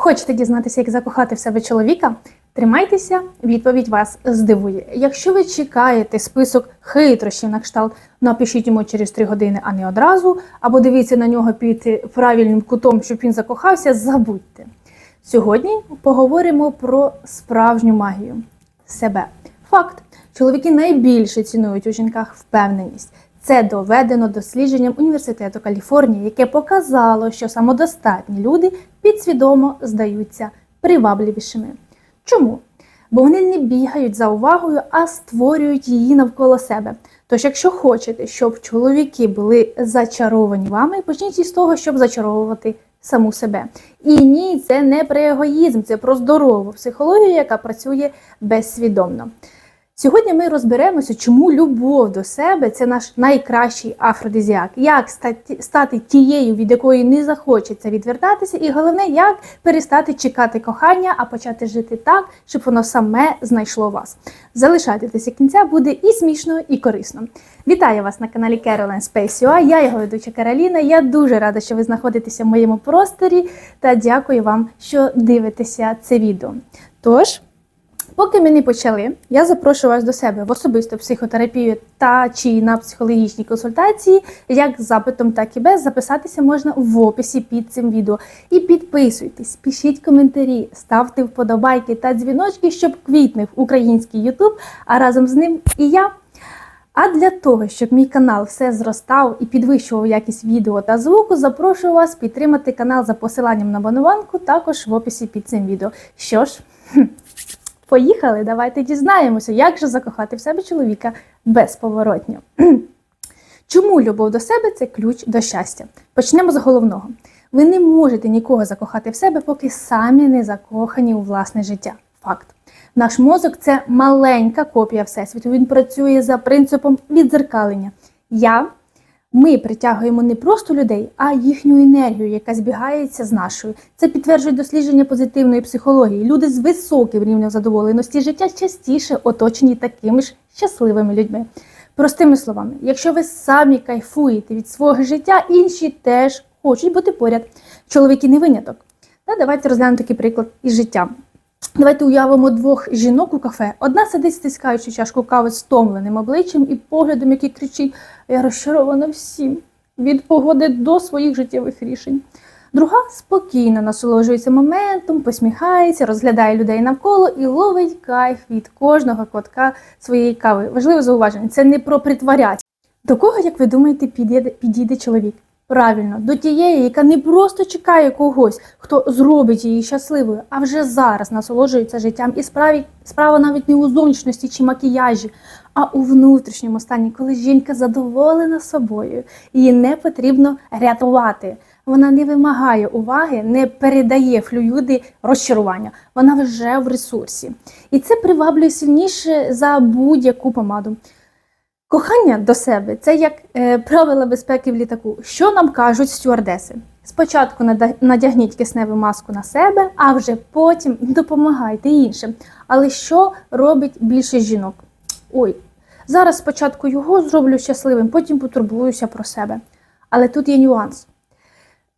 Хочете дізнатися, як закохати в себе чоловіка? Тримайтеся, відповідь вас здивує. Якщо ви чекаєте список хитрощів на кшталт, напишіть йому через 3 години, а не одразу, або дивіться на нього під правильним кутом, щоб він закохався, забудьте. Сьогодні поговоримо про справжню магію себе. Факт: чоловіки найбільше цінують у жінках впевненість. Це доведено дослідженням університету Каліфорнії, яке показало, що самодостатні люди підсвідомо здаються привабливішими. Чому? Бо вони не бігають за увагою, а створюють її навколо себе. Тож, якщо хочете, щоб чоловіки були зачаровані вами, почніть із того, щоб зачаровувати саму себе. І ні, це не про егоїзм, це про здорову психологію, яка працює безсвідомно. Сьогодні ми розберемося, чому любов до себе це наш найкращий афродизіак, як стати, тією, від якої не захочеться відвертатися, і головне, як перестати чекати кохання, а почати жити так, щоб воно саме знайшло вас. Залишайтеся кінця, буде і смішно, і корисно. Вітаю вас на каналі Caroline Space UA. Я його ведуча Кароліна. Я дуже рада, що ви знаходитеся в моєму просторі, та дякую вам, що дивитеся це відео. Тож. Поки ми не почали, я запрошую вас до себе в особисту психотерапію та чи на психологічні консультації, як з запитом, так і без. Записатися можна в описі під цим відео. І підписуйтесь, пишіть коментарі, ставте вподобайки та дзвіночки, щоб квітнув український Ютуб, а разом з ним і я. А для того, щоб мій канал все зростав і підвищував якість відео та звуку, запрошую вас підтримати канал за посиланням на бануванку, також в описі під цим відео. Що ж, Поїхали, давайте дізнаємося, як же закохати в себе чоловіка безповоротньо. Чому любов до себе це ключ до щастя? Почнемо з головного. Ви не можете нікого закохати в себе, поки самі не закохані у власне життя. Факт. Наш мозок це маленька копія Всесвіту. Він працює за принципом відзеркалення. Я ми притягуємо не просто людей, а їхню енергію, яка збігається з нашою. Це підтверджують дослідження позитивної психології. Люди з високим рівнем задоволеності життя частіше оточені такими ж щасливими людьми. Простими словами, якщо ви самі кайфуєте від свого життя, інші теж хочуть бути поряд. Чоловіки не виняток. Та давайте розглянемо такий приклад із життя. Давайте уявимо двох жінок у кафе. Одна сидить, стискаючи чашку кави стомленим обличчям і поглядом, який кричить: Я розчарована всім від погоди до своїх життєвих рішень. Друга спокійно насолоджується моментом, посміхається, розглядає людей навколо і ловить кайф від кожного котка своєї кави. Важливе зауваження, це не про притворяться. До кого, як ви думаєте, підійде, підійде чоловік? Правильно, до тієї, яка не просто чекає когось, хто зробить її щасливою, а вже зараз насолоджується життям. І справі, справа навіть не у зовнішності чи макіяжі, а у внутрішньому стані, коли жінка задоволена собою, її не потрібно рятувати. Вона не вимагає уваги, не передає флюїди розчарування. Вона вже в ресурсі. І це приваблює сильніше за будь-яку помаду. Кохання до себе це як е, правила безпеки в літаку. Що нам кажуть стюардеси? Спочатку надягніть кисневу маску на себе, а вже потім допомагайте іншим. Але що робить більше жінок? Ой, зараз спочатку його зроблю щасливим, потім потурбуюся про себе. Але тут є нюанс.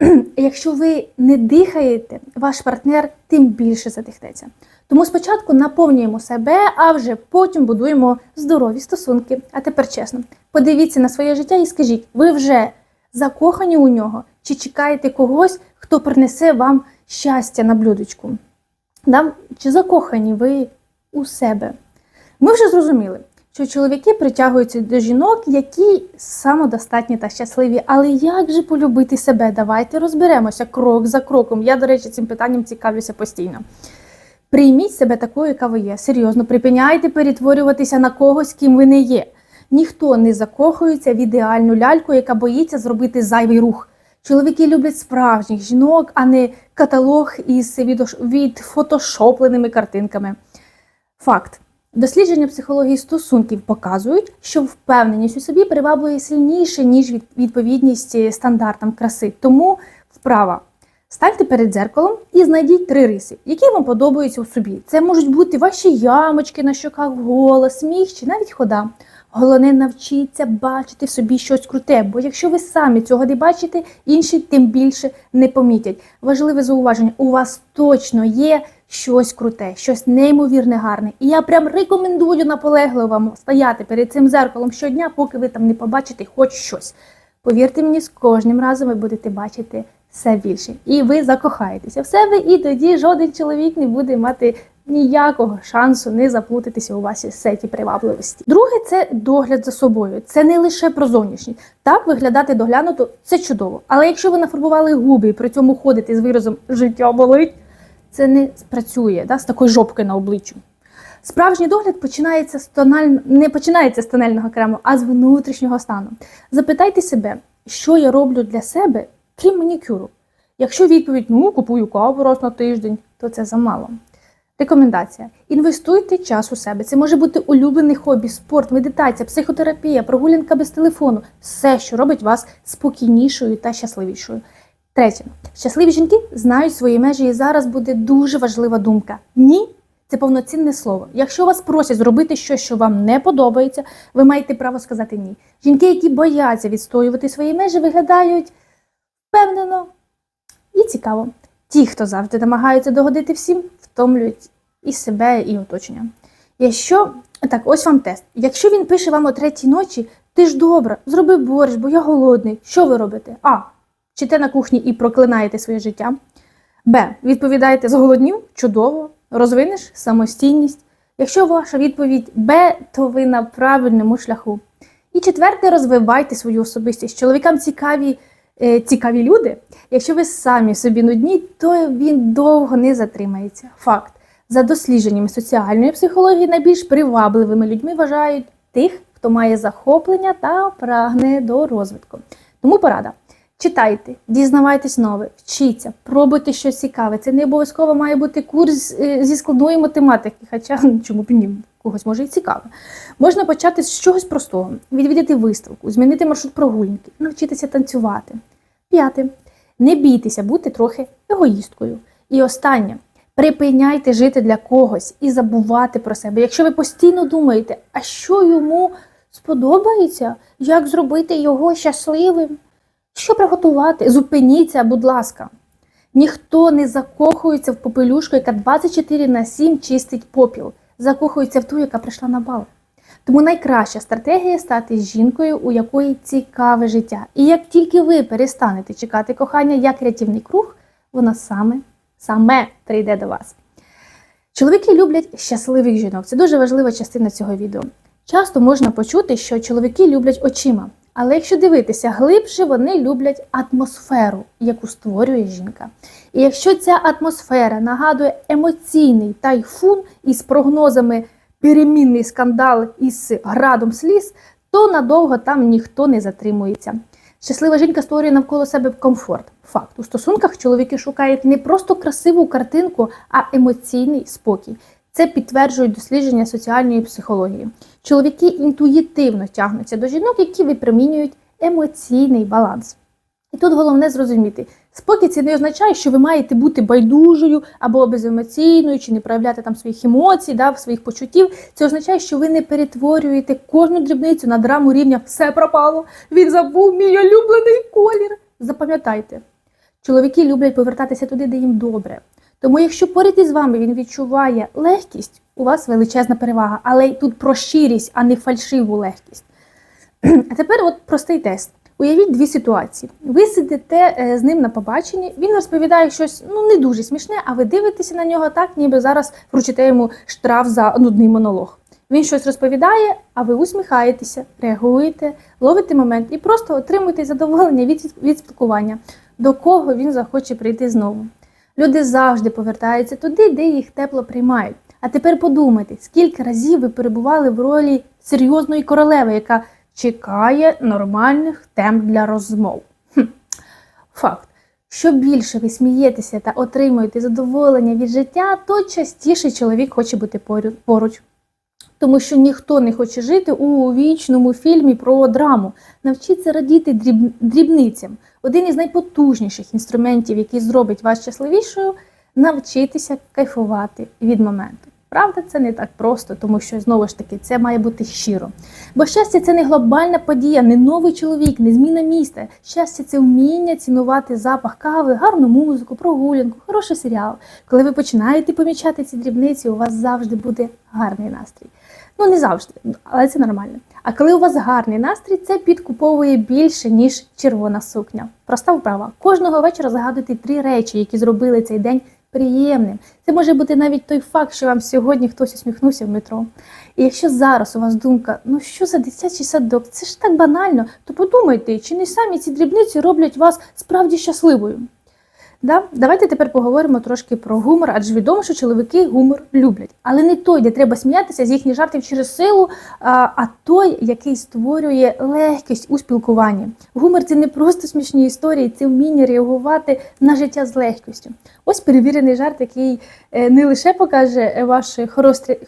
Якщо ви не дихаєте, ваш партнер тим більше задихнеться. Тому спочатку наповнюємо себе, а вже потім будуємо здорові стосунки. А тепер чесно, подивіться на своє життя і скажіть, ви вже закохані у нього, чи чекаєте когось, хто принесе вам щастя на блюдечку? Чи закохані ви у себе? Ми вже зрозуміли, що чоловіки притягуються до жінок, які самодостатні та щасливі. Але як же полюбити себе? Давайте розберемося крок за кроком. Я, до речі, цим питанням цікавлюся постійно. Прийміть себе такою, яка ви є. Серйозно, припиняйте перетворюватися на когось, ким ви не є. Ніхто не закохується в ідеальну ляльку, яка боїться зробити зайвий рух. Чоловіки люблять справжніх жінок, а не каталог із відфотошопленими картинками. Факт. Дослідження психології стосунків показують, що впевненість у собі приваблює сильніше, ніж відповідність стандартам краси. Тому вправа. Станьте перед дзеркалом і знайдіть три риси, які вам подобаються у собі. Це можуть бути ваші ямочки на щоках, голос, сміх чи навіть хода. Головне навчіться бачити в собі щось круте, бо якщо ви самі цього не бачите, інші тим більше не помітять. Важливе зауваження: у вас точно є щось круте, щось неймовірне гарне. І я прям рекомендую наполегливо вам стояти перед цим зеркалом щодня, поки ви там не побачите хоч щось. Повірте мені, з кожним разом ви будете бачити все більше. І ви закохаєтеся в себе, і тоді жоден чоловік не буде мати ніякого шансу не заплутатися у вашій сеті привабливості. Друге, це догляд за собою. Це не лише про зовнішність. Так, виглядати доглянуто це чудово. Але якщо ви нафарбували губи і при цьому ходите з виразом життя болить, це не спрацює да, з такої жопки на обличчю. Справжній догляд починається з тональ... не починається з тонального крему, а з внутрішнього стану. Запитайте себе, що я роблю для себе крім манікюру. Якщо відповідь ну купую каву раз на тиждень, то це замало. Рекомендація: інвестуйте час у себе. Це може бути улюблений хобі, спорт, медитація, психотерапія, прогулянка без телефону все, що робить вас спокійнішою та щасливішою. Третє, щасливі жінки знають свої межі, і зараз буде дуже важлива думка. Ні. Це повноцінне слово. Якщо вас просять зробити щось, що вам не подобається, ви маєте право сказати ні. Жінки, які бояться відстоювати свої межі, виглядають впевнено і цікаво. Ті, хто завжди намагаються догодити всім, втомлюють і себе, і оточення. Якщо так, ось вам тест. Якщо він пише вам о третій ночі, ти ж добре, зроби борщ, бо я голодний. Що ви робите? А. Чите на кухні і проклинаєте своє життя. Б. Відповідаєте зголоднів? Чудово. Розвинеш самостійність. Якщо ваша відповідь Б, то ви на правильному шляху. І четверте, розвивайте свою особистість. Чоловікам цікаві, цікаві люди. Якщо ви самі собі нудні, то він довго не затримається. Факт. За дослідженнями соціальної психології, найбільш привабливими людьми вважають тих, хто має захоплення та прагне до розвитку. Тому порада. Читайте, дізнавайтесь нове, вчіться, пробуйте щось цікаве. Це не обов'язково має бути курс е, зі складної математики, хоча чому б ні, когось може і цікаве. Можна почати з чогось простого, відвідати виставку, змінити маршрут прогулянки, навчитися танцювати. П'яте. Не бійтеся бути трохи егоїсткою. І останнє. Припиняйте жити для когось і забувати про себе. Якщо ви постійно думаєте, а що йому сподобається, як зробити його щасливим, що приготувати? Зупиніться, будь ласка. Ніхто не закохується в попелюшку, яка 24 на 7 чистить попіл. Закохується в ту, яка прийшла на бал. Тому найкраща стратегія стати жінкою, у якої цікаве життя. І як тільки ви перестанете чекати кохання як рятівний круг, воно саме, саме прийде до вас. Чоловіки люблять щасливих жінок. Це дуже важлива частина цього відео. Часто можна почути, що чоловіки люблять очима. Але якщо дивитися глибше, вони люблять атмосферу, яку створює жінка. І якщо ця атмосфера нагадує емоційний тайфун із прогнозами перемінний скандал із градом сліз, то надовго там ніхто не затримується. Щаслива жінка створює навколо себе комфорт. Факт у стосунках чоловіки шукають не просто красиву картинку, а емоційний спокій. Це підтверджують дослідження соціальної психології. Чоловіки інтуїтивно тягнуться до жінок, які випромінюють емоційний баланс. І тут головне зрозуміти, спокій це не означає, що ви маєте бути байдужою або беземоційною, чи не проявляти там своїх емоцій, да, своїх почуттів. Це означає, що ви не перетворюєте кожну дрібницю на драму рівня все пропало. Він забув мій улюблений колір. Запам'ятайте, чоловіки люблять повертатися туди, де їм добре. Тому, якщо поряд із вами він відчуває легкість, у вас величезна перевага, але тут про щирість, а не фальшиву легкість. А тепер от простий тест. Уявіть дві ситуації. Ви сидите е, з ним на побаченні, він розповідає щось ну не дуже смішне, а ви дивитеся на нього так, ніби зараз вручите йому штраф за нудний монолог. Він щось розповідає, а ви усміхаєтеся, реагуєте, ловите момент і просто отримуєте задоволення від, від спілкування, до кого він захоче прийти знову. Люди завжди повертаються туди, де їх тепло приймають. А тепер подумайте, скільки разів ви перебували в ролі серйозної королеви, яка чекає нормальних тем для розмов. Хм. Факт. Що більше ви смієтеся та отримуєте задоволення від життя, то частіше чоловік хоче бути поруч. Тому що ніхто не хоче жити у вічному фільмі про драму. Навчіться радіти дріб... дрібницям. Один із найпотужніших інструментів, який зробить вас щасливішою, навчитися кайфувати від моменту. Правда, це не так просто, тому що знову ж таки це має бути щиро. Бо щастя це не глобальна подія, не новий чоловік, не зміна міста. Щастя це вміння цінувати запах кави, гарну музику, прогулянку, хороший серіал. Коли ви починаєте помічати ці дрібниці, у вас завжди буде гарний настрій. Ну не завжди, але це нормально. А коли у вас гарний настрій, це підкуповує більше, ніж червона сукня. Проста вправа. Кожного вечора згадуйте три речі, які зробили цей день приємним. Це може бути навіть той факт, що вам сьогодні хтось усміхнувся в метро. І якщо зараз у вас думка, ну що за дитячий садок, це ж так банально, то подумайте, чи не самі ці дрібниці роблять вас справді щасливою. Да? Давайте тепер поговоримо трошки про гумор, адже відомо, що чоловіки гумор люблять. Але не той, де треба сміятися з їхніх жартів через силу, а, той, який створює легкість у спілкуванні. Гумор це не просто смішні історії, це вміння реагувати на життя з легкістю. Ось перевірений жарт, який е, не лише покаже ваш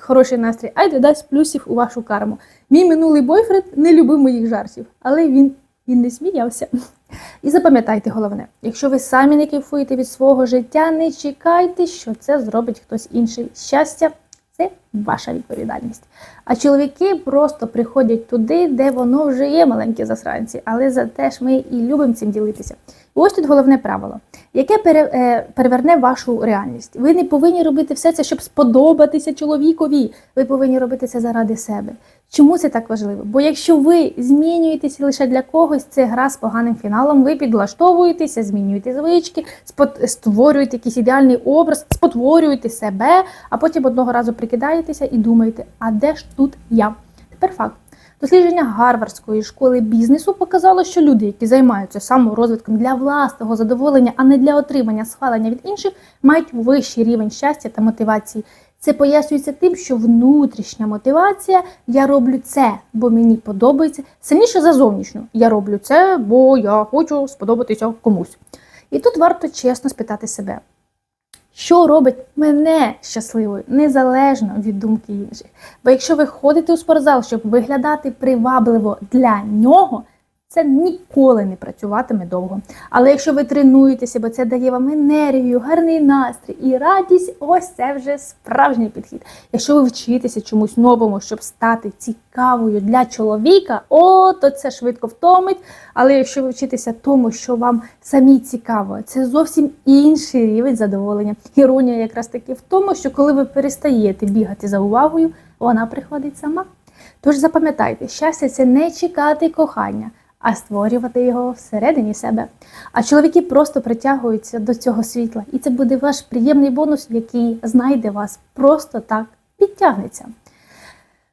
хороший, настрій, а й додасть плюсів у вашу карму. Мій минулий бойфренд не любив моїх жартів, але він, він не сміявся. І запам'ятайте головне, якщо ви самі не кайфуєте від свого життя, не чекайте, що це зробить хтось інший. Щастя це ваша відповідальність. А чоловіки просто приходять туди, де воно вже є маленькі засранці, але за те ж ми і любимо цим ділитися. Ось тут головне правило, яке е, переверне вашу реальність. Ви не повинні робити все це, щоб сподобатися чоловікові. Ви повинні робити це заради себе. Чому це так важливо? Бо якщо ви змінюєтеся лише для когось, це гра з поганим фіналом. Ви підлаштовуєтеся, змінюєте звички, створюєте якийсь ідеальний образ, спотворюєте себе, а потім одного разу прикидаєтеся і думаєте, а де ж тут я? Тепер факт. Дослідження Гарвардської школи бізнесу показало, що люди, які займаються саморозвитком для власного задоволення, а не для отримання схвалення від інших, мають вищий рівень щастя та мотивації. Це пояснюється тим, що внутрішня мотивація я роблю це, бо мені подобається сильніше за зовнішню. Я роблю це, бо я хочу сподобатися комусь. І тут варто чесно спитати себе, що робить мене щасливою, незалежно від думки інших. Бо якщо ви ходите у спортзал, щоб виглядати привабливо для нього, це ніколи не працюватиме довго. Але якщо ви тренуєтеся, бо це дає вам енергію, гарний настрій і радість, ось це вже справжній підхід. Якщо ви вчитеся чомусь новому, щоб стати цікавою для чоловіка, о, то це швидко втомить. Але якщо ви вчитеся тому, що вам самі цікаво, це зовсім інший рівень задоволення. Іронія якраз таки в тому, що коли ви перестаєте бігати за увагою, вона приходить сама. Тож запам'ятайте, щастя це не чекати кохання, а створювати його всередині себе. А чоловіки просто притягуються до цього світла, і це буде ваш приємний бонус, який знайде вас просто так підтягнеться.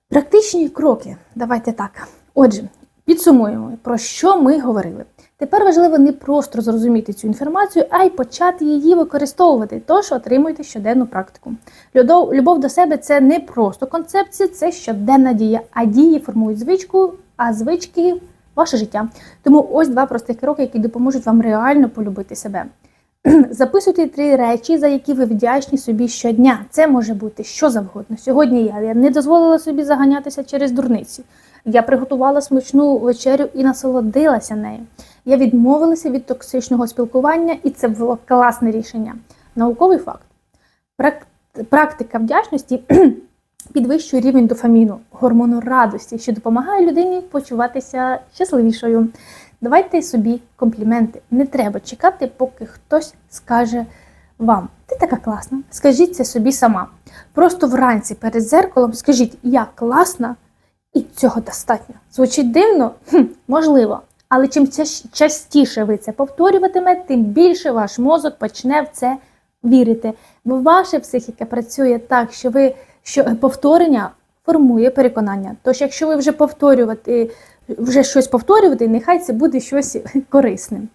Практичні кроки. Давайте так. Отже, підсумуємо, про що ми говорили. Тепер важливо не просто зрозуміти цю інформацію, а й почати її використовувати, тож отримуйте щоденну практику. Любов, любов до себе це не просто концепція, це щоденна дія, а дії формують звичку, а звички ваше життя. Тому ось два простих кроки, які допоможуть вам реально полюбити себе. Записуйте три речі, за які ви вдячні собі щодня. Це може бути що завгодно. Сьогодні я, я не дозволила собі заганятися через дурниці. Я приготувала смачну вечерю і насолодилася нею. Я відмовилася від токсичного спілкування, і це було класне рішення. Науковий факт. Практика вдячності підвищує рівень дофаміну, гормону радості, що допомагає людині почуватися щасливішою. Давайте собі компліменти. Не треба чекати, поки хтось скаже вам. Ти така класна. Скажіть це собі сама. Просто вранці перед зеркалом скажіть, я класна, і цього достатньо. Звучить дивно? Хм, можливо. Але чим частіше ви це повторюватиме, тим більше ваш мозок почне в це вірити. Бо ваша психіка працює так, що ви що повторення формує переконання. Тож, якщо ви вже повторювати, вже щось повторювати, нехай це буде щось корисним.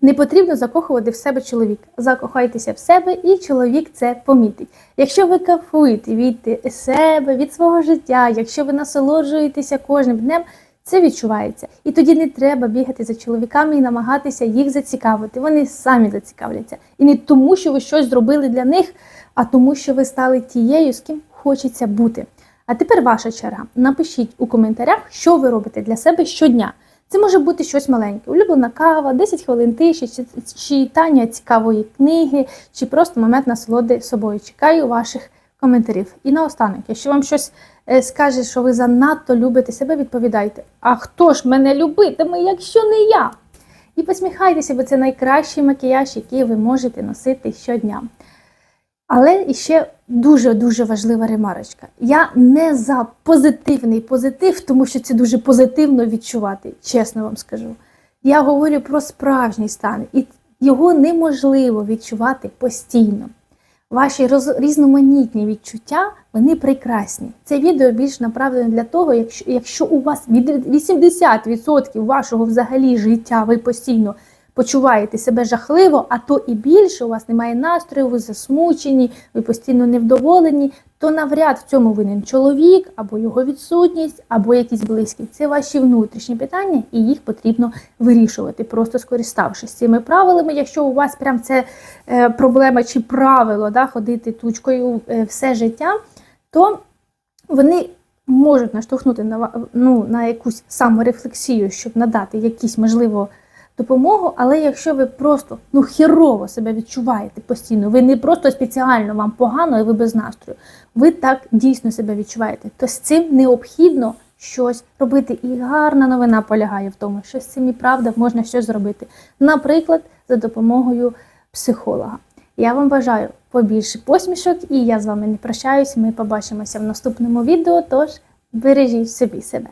Не потрібно закохувати в себе чоловіка. Закохайтеся в себе, і чоловік це помітить. Якщо ви кайфуєте від себе, від свого життя, якщо ви насолоджуєтеся кожним днем, це відчувається. І тоді не треба бігати за чоловіками і намагатися їх зацікавити. Вони самі зацікавляться. І не тому, що ви щось зробили для них, а тому, що ви стали тією, з ким хочеться бути. А тепер ваша черга. Напишіть у коментарях, що ви робите для себе щодня. Це може бути щось маленьке, улюблена кава, 10 хвилин тиші, читання цікавої книги, чи просто момент насолоди собою. Чекаю ваших коментарів. І наостанок, якщо вам щось е, скаже, що ви занадто любите себе, відповідайте. А хто ж мене любитиме, якщо не я? І посміхайтеся, бо це найкращий макіяж, який ви можете носити щодня. Але іще дуже-дуже важлива ремарочка. Я не за позитивний позитив, тому що це дуже позитивно відчувати, чесно вам скажу. Я говорю про справжній стан, і його неможливо відчувати постійно. Ваші роз... різноманітні відчуття вони прекрасні. Це відео більш направлене для того, якщо, якщо у вас від 80% вашого взагалі життя ви постійно почуваєте себе жахливо, а то і більше у вас немає настрою, ви засмучені, ви постійно невдоволені, то навряд в цьому винен чоловік, або його відсутність, або якісь близькі. Це ваші внутрішні питання, і їх потрібно вирішувати, просто скориставшись цими правилами. Якщо у вас прям це е, проблема чи правило да, ходити тучкою е, все життя, то вони можуть наштовхнути на, ну, на якусь саморефлексію, щоб надати якісь, можливо, допомогу, але якщо ви просто ну херово себе відчуваєте постійно, ви не просто спеціально вам погано і ви без настрою, ви так дійсно себе відчуваєте, то з цим необхідно щось робити. І гарна новина полягає в тому, що з цим і правда можна щось зробити. Наприклад, за допомогою психолога. Я вам бажаю побільше посмішок, і я з вами не прощаюсь. Ми побачимося в наступному відео. Тож бережіть собі себе.